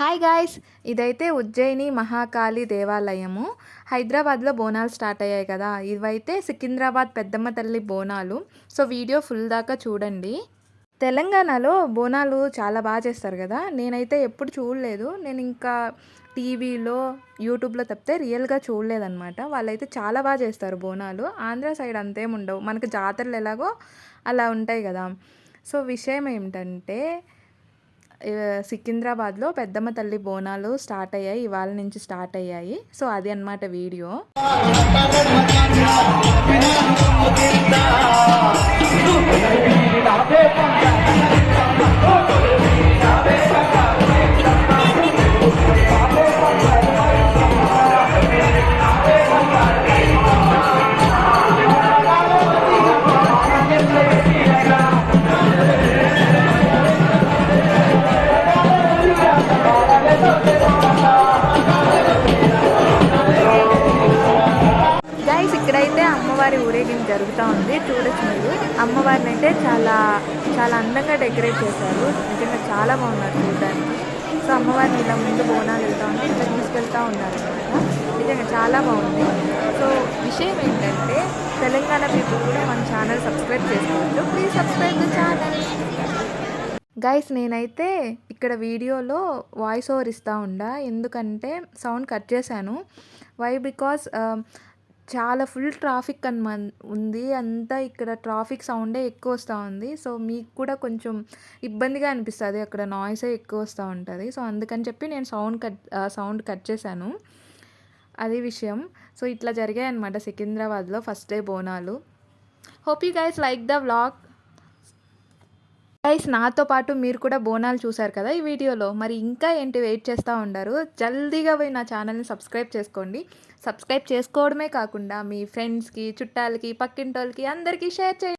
Hi guys ఇదైతే ఉజ్జయిని మహాకాళి దేవాలయము. హైదరాబాద్లో బోనాలు స్టార్ట్ అయ్యాయి కదా. ఇవైతే సికింద్రాబాద్ పెద్దమ్మ తల్లి బోనాలు. సో వీడియో ఫుల్ దాకా చూడండి. తెలంగాణలో బోనాలు చాలా బాగా చేస్తారు కదా. నేనైతే ఎప్పుడు చూడలేదు. నేను ఇంకా టీవీలో యూట్యూబ్లో తప్పితే రియల్గా చూడలేదన్నమాట. వాళ్ళైతే చాలా బాగా చేస్తారు బోనాలు. ఆంధ్ర సైడ్ అంతేముండవు మనకు జాతరలు ఎలాగో అలా ఉంటాయి కదా. సో విషయం ఏమిటంటే సికింద్రాబాద్లో పెద్దమ్మ తల్లి బోనాలు స్టార్ట్ అయ్యాయి ఇవాళ నుంచి స్టార్ట్ అయ్యాయి. సో అది అన్నమాట వీడియో. అమ్మవారి ఊరేగింపు జరుగుతూ ఉంది చూడొచ్చు మీరు అమ్మవారిని అయితే చాలా చాలా అందంగా డెకరేట్ చేశారు. నిజంగా చాలా బాగున్నారు చూడడానికి. సో అమ్మవారిని ఇలా ముందు బోనాలు వెళ్తా ఉంది ఇట్లా తీసుకెళ్తూ ఉన్నారు అనమాట నిజంగా చాలా బాగుంది. సో విషయం ఏంటంటే తెలంగాణ పీపుల్ కూడా మన ఛానల్ సబ్స్క్రైబ్ చేసుకోవచ్చు please subscribe the channel. Guys నేనైతే ఇక్కడ వీడియోలో వాయిస్ ఓవర్ ఇస్తూ ఉండా. ఎందుకంటే సౌండ్ కట్ చేశాను. వై? బికాస్ చాలా ఫుల్ ట్రాఫిక్ అనమా ఉంది. అంతా ఇక్కడ ట్రాఫిక్ సౌండే ఎక్కువ వస్తూ ఉంది. సో మీకు కూడా కొంచెం ఇబ్బందిగా అనిపిస్తుంది. అక్కడ నాయిసే ఎక్కువ వస్తూ ఉంటుంది. సో అందుకని చెప్పి నేను సౌండ్ కట్ సౌండ్ కట్ చేశాను. అది విషయం. సో ఇట్లా జరిగాయి అనమాట సికింద్రాబాద్లో first day Bonalu. Hope you guys like the vlog. Guys నాతో పాటు మీరు కూడా బోనాలు చూశారు కదా ఈ వీడియోలో. మరి ఇంకా ఏంటి వెయిట్ చేస్తూ ఉండరు? జల్దీగా పోయి నా ఛానల్ని సబ్స్క్రైబ్ చేసుకోండి. సబ్స్క్రైబ్ చేసుకోవడమే కాకుండా మీ ఫ్రెండ్స్కి చుట్టాలకి పక్కింటోళ్ళకి అందరికీ షేర్ చేయండి.